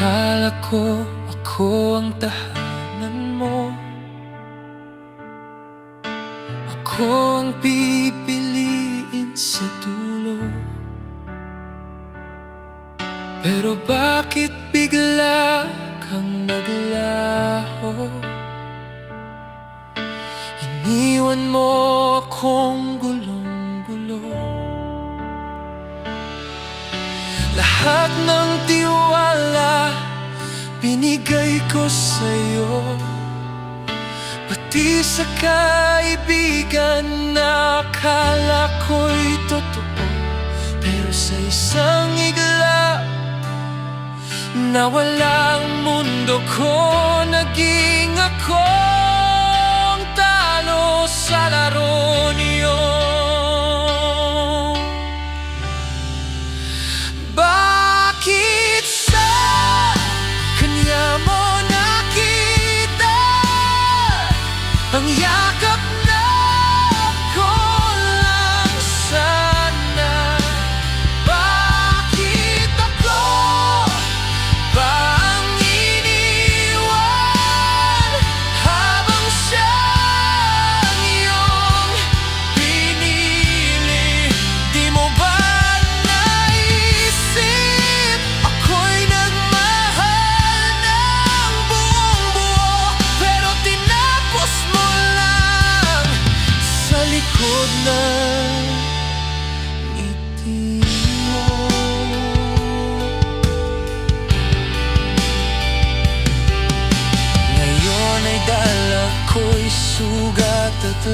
Akala ko ako ang tahanan mo. Ako ang pipiliin sa dulo. Pero bakit bigla kang naglaho? Iniwan mo akong gulong-gulo. Lahat tiwala binigay ko sa'yo. Pati sa kaibigan na akala ko'y totoo. Pero sa isang igla Nawala ang mundo ko Naging akong likod ng ngiti mo. Ngayon ay dala ko'y sugat at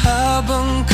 Habang